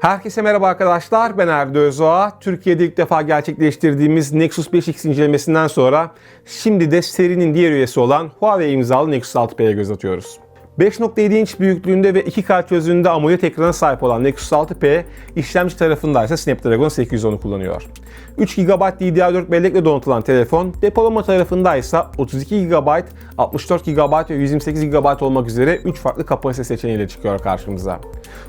Herkese merhaba arkadaşlar. Ben Erdo Özoğa. Türkiye'de ilk defa gerçekleştirdiğimiz Nexus 5X incelemesinden sonra şimdi de serinin diğer üyesi olan Huawei imzalı Nexus 6P'ye göz atıyoruz. 5.7 inç büyüklüğünde ve 2K çözünürlüğünde AMOLED ekrana sahip olan Nexus 6P, işlemci tarafında ise Snapdragon 810'u kullanıyor. 3 GB DDR4 bellekle donatılan telefon, depolama tarafında ise 32 GB, 64 GB ve 128 GB olmak üzere 3 farklı kapasite seçeneğiyle çıkıyor karşımıza.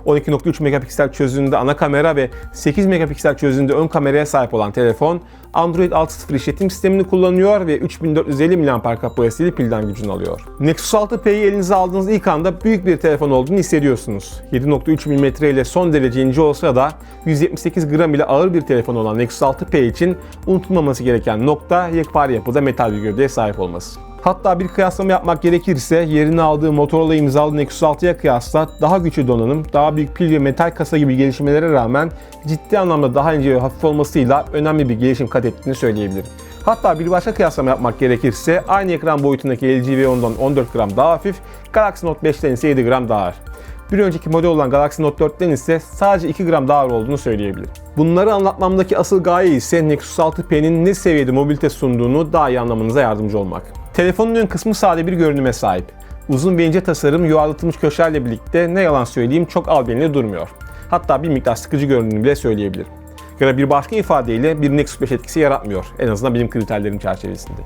12.3 megapiksel çözünürlüğünde ana kamera ve 8 megapiksel çözünürlüğünde ön kameraya sahip olan telefon, Android 6.0 işletim sistemini kullanıyor ve 3450 mAh kapasiteli pilden gücünü alıyor. Nexus 6P'yi elinize aldığınız ilk anda büyük bir telefon olduğunu hissediyorsunuz. 7.3 mm ile son derece ince olsa da 178 gram ile ağır bir telefon olan Nexus 6P için unutulmaması gereken nokta yekpare yapıda metal bir gövdeye sahip olması. Hatta bir kıyaslama yapmak gerekirse yerini aldığı Motorola imzalı Nexus 6'ya kıyasla daha güçlü donanım, daha büyük pil ve metal kasa gibi gelişmelere rağmen ciddi anlamda daha ince ve hafif olmasıyla önemli bir gelişim kat ettiğini söyleyebilirim. Hatta bir başka kıyaslama yapmak gerekirse aynı ekran boyutundaki LG V10'dan 14 gram daha hafif, Galaxy Note 5'ten ise 7 gram daha ağır. Bir önceki model olan Galaxy Note 4'ten ise sadece 2 gram daha ağır olduğunu söyleyebilirim. Bunları anlatmamdaki asıl gaye ise Nexus 6P'nin ne seviyede mobilite sunduğunu daha iyi anlamanıza yardımcı olmak. Telefonun ön kısmı sade bir görünüme sahip. Uzun ve ince tasarım yuvarlatılmış köşelerle birlikte ne yalan söyleyeyim çok albenili durmuyor. Hatta bir miktar sıkıcı göründüğünü bile söyleyebilirim. Ya da bir başka ifadeyle bir Nexus 5 etkisi yaratmıyor. En azından benim kriterlerim çerçevesinde.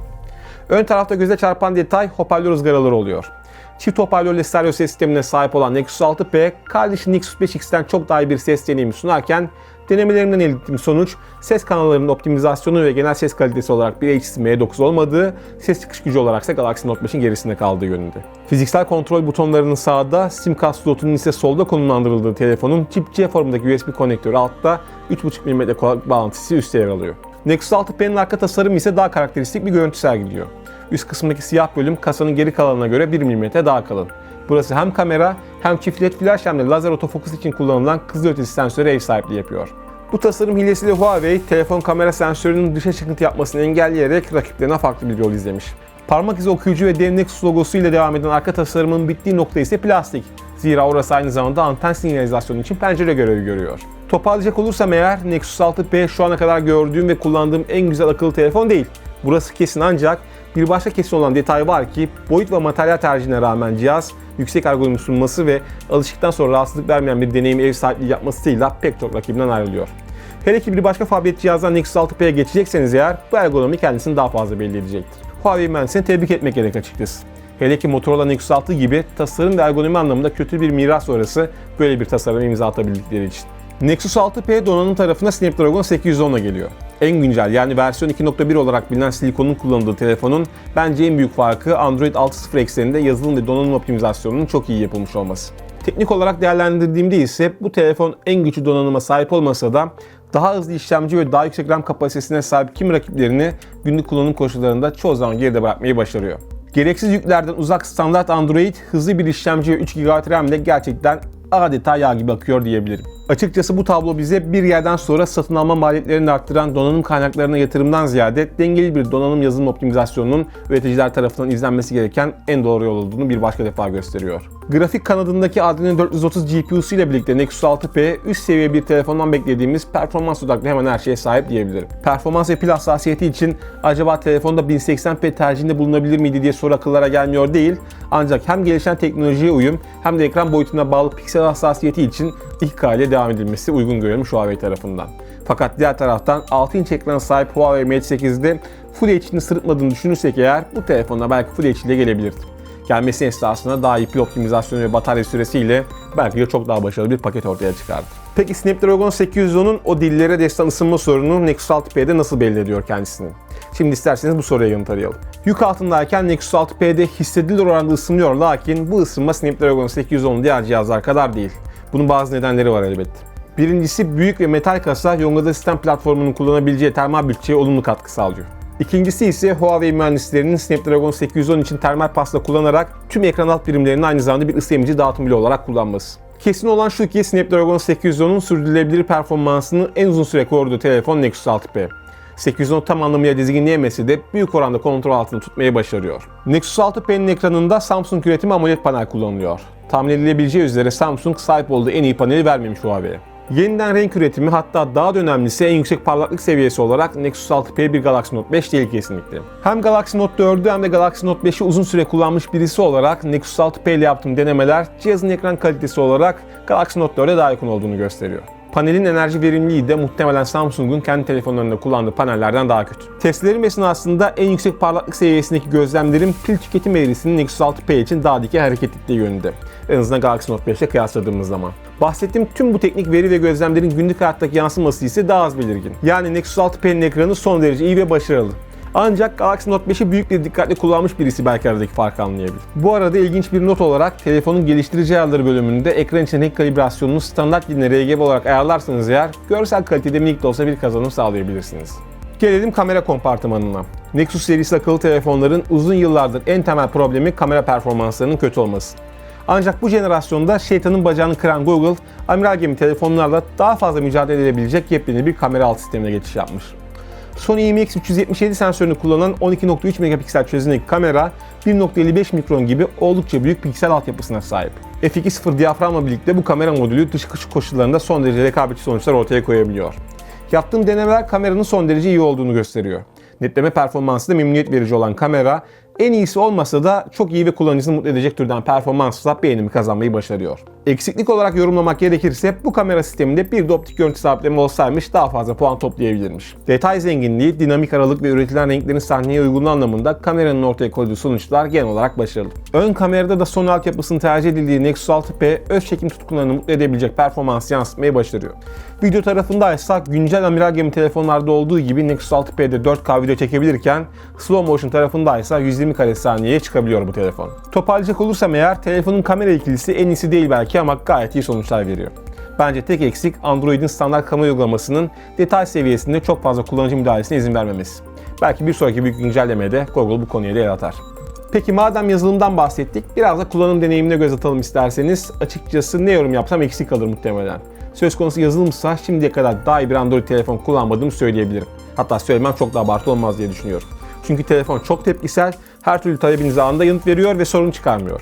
Ön tarafta göze çarpan detay hoparlör ızgaraları oluyor. Çift hoparlörlü stereo ses sistemine sahip olan Nexus 6P, kardeşi Nexus 5X'ten çok daha iyi bir ses deneyimi sunarken, denemelerimden elde ettiğim sonuç, ses kanallarının optimizasyonu ve genel ses kalitesi olarak bir HDMI M9 olmadığı, ses çıkış gücü olarak ise Galaxy Note 5'in gerisinde kaldığı yönünde. Fiziksel kontrol butonlarının sağda, SIM kart slotunun ise solda konumlandırıldığı telefonun Tip C formundaki USB konektörü altta, 3.5 mm kulaklık bağlantısı üstte yer alıyor. Nexus 6P'nin arka tasarımı ise daha karakteristik bir görüntü sergiliyor. Üst kısmındaki siyah bölüm kasanın geri kalanına göre 1 mm daha kalın. Burası hem kamera hem çift led flash hem de lazer otofokus için kullanılan kızılötesi sensöre ev sahipliği yapıyor. Bu tasarım hilesiyle Huawei, telefon kamera sensörünün dışa çıkıntı yapmasını engelleyerek rakiplerine farklı bir yol izlemiş. Parmak izi okuyucu ve dev Nexus logosu ile devam eden arka tasarımın bittiği nokta ise plastik. Zira orası aynı zamanda anten sinyalizasyonu için pencere görevi görüyor. Toparlayacak olursam eğer Nexus 6P şu ana kadar gördüğüm ve kullandığım en güzel akıllı telefon değil. Burası kesin ancak bir başka kesin olan detay var ki boyut ve materyal tercihine rağmen cihaz yüksek ergonomi sunması ve alışıktan sonra rahatsızlık vermeyen bir deneyim ev sahipliği yapmasıyla pek çok rakibinden ayrılıyor. Hele ki bir başka fabrik cihazdan Nexus 6P'ye geçecekseniz eğer bu ergonomi kendisini daha fazla belli edecektir. Huawei mühendisini tebrik etmek gerek açıkçası. Hele ki Motorola Nexus 6 gibi tasarım ve ergonomi anlamında kötü bir miras sonrası böyle bir tasarım imza atabildikleri için. Nexus 6P donanım tarafına Snapdragon 810 ile geliyor. En güncel yani versiyon 2.1 olarak bilinen silikonun kullanıldığı telefonun bence en büyük farkı Android 6.0 ekseninde yazılım ve donanım optimizasyonunun çok iyi yapılmış olması. Teknik olarak değerlendirdiğimde ise bu telefon en güçlü donanıma sahip olmasa da daha hızlı işlemci ve daha yüksek RAM kapasitesine sahip kim rakiplerini günlük kullanım koşullarında çoğu zaman geride bırakmayı başarıyor. Gereksiz yüklerden uzak standart Android hızlı bir işlemci ve 3 GB RAM ile gerçekten adeta yağ gibi akıyor diyebilirim. Açıkçası bu tablo bize bir yerden sonra satın alma maliyetlerini arttıran donanım kaynaklarına yatırımdan ziyade dengeli bir donanım yazılım optimizasyonunun üreticiler tarafından izlenmesi gereken en doğru yol olduğunu bir başka defa gösteriyor. Grafik kanadındaki Adreno 430 GPU'su ile birlikte Nexus 6P üst seviye bir telefondan beklediğimiz performans odaklı hemen her şeye sahip diyebilirim. Performans ve pil hassasiyeti için acaba telefonda 1080p tercihinde bulunabilir miydi diye soru akıllara gelmiyor değil. Ancak hem gelişen teknolojiye uyum hem de ekran boyutuna bağlı piksel hassasiyeti için 2K ile devam edilmesi uygun görülmüş Huawei tarafından. Fakat diğer taraftan 6 inç ekrana sahip Huawei Mate 8'de Full HD'ni sırıtmadığını düşünürsek eğer bu telefonla belki Full HD ile gelebilirdi. Gelmesi esnasında daha iyi pil optimizasyonu ve batarya süresiyle belki de çok daha başarılı bir paket ortaya çıkardı. Peki Snapdragon 810'un o dillere destan ısınma sorunu Nexus 6P'de nasıl belli ediyor kendisini? Şimdi isterseniz bu soruya yanıt arayalım. Yük altındayken Nexus 6P'de hissedilir oranda ısınıyor lakin bu ısınma Snapdragon 810'un diğer cihazlar kadar değil. Bunun bazı nedenleri var elbette. Birincisi büyük ve metal kasa Yonga'da sistem platformunun kullanabileceği termal bütçeye olumlu katkı sağlıyor. İkincisi ise Huawei mühendislerinin Snapdragon 810 için termal pasta kullanarak tüm ekran alt birimlerini aynı zamanda bir ısı emici dağıtım bloğu olarak kullanması. Kesin olan şu ki Snapdragon 810'un sürdürülebilir performansını en uzun süre koruduğu telefon Nexus 6P. 810 tam anlamıyla dizginleyemese de büyük oranda kontrol altında tutmayı başarıyor. Nexus 6P'nin ekranında Samsung üretimi AMOLED panel kullanılıyor. Tahmin edilebileceği üzere Samsung sahip olduğu en iyi paneli vermemiş Huawei'ye. Yeniden renk üretimi hatta daha da önemlisi en yüksek parlaklık seviyesi olarak Nexus 6P bir Galaxy Note 5 değil kesinlikle. Hem Galaxy Note 4'ü hem de Galaxy Note 5'i uzun süre kullanmış birisi olarak Nexus 6P ile yaptığım denemeler cihazın ekran kalitesi olarak Galaxy Note 4'e daha yakın olduğunu gösteriyor. Panelin enerji verimliliği de muhtemelen Samsung'un kendi telefonlarında kullandığı panellerden daha kötü. Testlerim esnasında en yüksek parlaklık seviyesindeki gözlemlerim pil tüketim eğrisinin Nexus 6P için daha dikey hareket ettiği yönünde. En azından Galaxy Note 5 ile kıyasladığımız zaman. Bahsettiğim tüm bu teknik veri ve gözlemlerin günlük hayattaki yansıması ise daha az belirgin. Yani Nexus 6P'nin ekranı son derece iyi ve başarılı. Ancak Galaxy Note 5'i büyük bir dikkatle kullanmış birisi belki aradaki farkı anlayabilir. Bu arada ilginç bir not olarak telefonun geliştirici ayarları bölümünde ekran için renk kalibrasyonunu standart diline RGB olarak ayarlarsanız eğer görsel kalitede minik de olsa bir kazanım sağlayabilirsiniz. Gelelim kamera kompartımanına. Nexus serisi akıllı telefonların uzun yıllardır en temel problemi kamera performanslarının kötü olması. Ancak bu jenerasyonda şeytanın bacağını kıran Google, amiral gemi telefonlarla daha fazla mücadele edebilecek yepyeni bir kamera alt sistemine geçiş yapmış. Sony IMX377 sensörünü kullanan 12.3 megapiksel çözünürlük kamera 1.55 mikron gibi oldukça büyük piksel altyapısına sahip. F2.0 diyaframla birlikte bu kamera modülü dış kış koşullarında son derece rekabetçi sonuçlar ortaya koyabiliyor. Yaptığım denemeler kameranın son derece iyi olduğunu gösteriyor. Netleme performansı da memnuniyet verici olan kamera en iyisi olmasa da çok iyi ve kullanıcısını mutlu edecek türden performansla beğenimi kazanmayı başarıyor. Eksiklik olarak yorumlamak gerekirse bu kamera sisteminde bir de optik görüntü sabitleme olsaymış daha fazla puan toplayabilirmiş. Detay zenginliği, dinamik aralık ve üretilen renklerin sahneye uygunluğu anlamında kameranın ortaya koyduğu sonuçlar genel olarak başarılı. Ön kamerada da Sony altyapısının tercih edildiği Nexus 6P öz çekim tutkularını mutlu edebilecek performans yansıtmayı başarıyor. Video tarafında ise güncel amiral gemi telefonlarda olduğu gibi Nexus 6P'de 4K video çekebilirken slow motion tarafında ise 120 kare saniyeye çıkabiliyor bu telefon. Toparlayacak olursam eğer telefonun kamera ikilisi en iyisi değil belki ama gayet iyi sonuçlar veriyor. Bence tek eksik Android'in standart kamera uygulamasının detay seviyesinde çok fazla kullanıcı müdahalesine izin vermemesi. Belki bir sonraki büyük güncellemede Google bu konuya da el atar. Peki madem yazılımdan bahsettik, biraz da kullanım deneyimine göz atalım isterseniz. Açıkçası ne yorum yapsam eksik kalır muhtemelen. Söz konusu yazılımsa şimdiye kadar daha iyi bir Android telefon kullanmadığımı söyleyebilirim. Hatta söylemem çok da abartı olmaz diye düşünüyorum. Çünkü telefon çok tepkisel, her türlü talebinize anında yanıt veriyor ve sorun çıkarmıyor.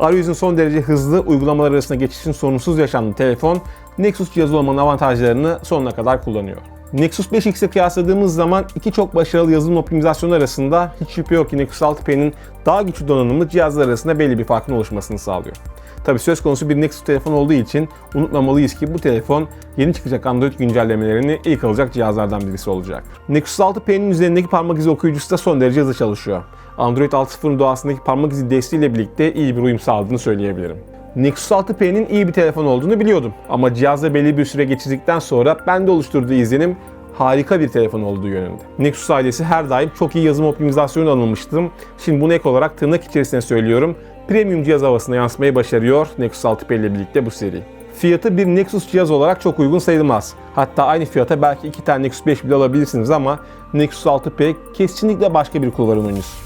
Arayüzün son derece hızlı, uygulamalar arasında geçişin sorunsuz yaşandığı telefon, Nexus cihazı olmanın avantajlarını sonuna kadar kullanıyor. Nexus 5X'e kıyasladığımız zaman iki çok başarılı yazılım optimizasyonu arasında hiç şüphe yok ki Nexus 6P'nin daha güçlü donanımlı cihazlar arasında belli bir farkın oluşmasını sağlıyor. Tabi söz konusu bir Nexus telefon olduğu için unutmamalıyız ki bu telefon yeni çıkacak Android güncellemelerini ilk alacak cihazlardan birisi olacak. Nexus 6P'nin üzerindeki parmak izi okuyucusu da son derece hızlı çalışıyor. Android 6.0'ın doğasındaki parmak izi desteğiyle birlikte iyi bir uyum sağladığını söyleyebilirim. Nexus 6P'nin iyi bir telefon olduğunu biliyordum ama cihazla belli bir süre geçirdikten sonra bende oluşturduğu izlenim harika bir telefon olduğu yönünde. Nexus ailesi her daim çok iyi yazım optimizasyonu anılmıştım. Şimdi bunu ek olarak tırnak içerisinde söylüyorum. Premium cihaz havasına yansımayı başarıyor Nexus 6P ile birlikte bu seri. Fiyatı bir Nexus cihaz olarak çok uygun sayılmaz. Hatta aynı fiyata belki iki tane Nexus 5 bile alabilirsiniz ama Nexus 6P kesinlikle başka bir kulvarın oyuncusu.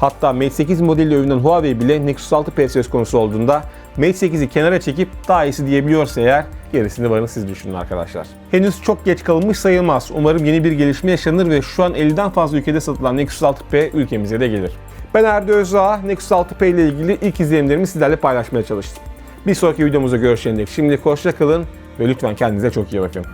Hatta Mate 8 modeliyle övünen Huawei bile Nexus 6P söz konusu olduğunda Mate 8'i kenara çekip daha iyisi diyebiliyorsa eğer gerisini varın siz düşünün arkadaşlar. Henüz çok geç kalınmış sayılmaz. Umarım yeni bir gelişme yaşanır ve şu an 50'den fazla ülkede satılan Nexus 6P ülkemize de gelir. Ben Erdi Özdağ, Nexus 6P ile ilgili ilk izlenimlerimi sizlerle paylaşmaya çalıştım. Bir sonraki videomuzda görüşene dek şimdilik hoşça kalın ve lütfen kendinize çok iyi bakın.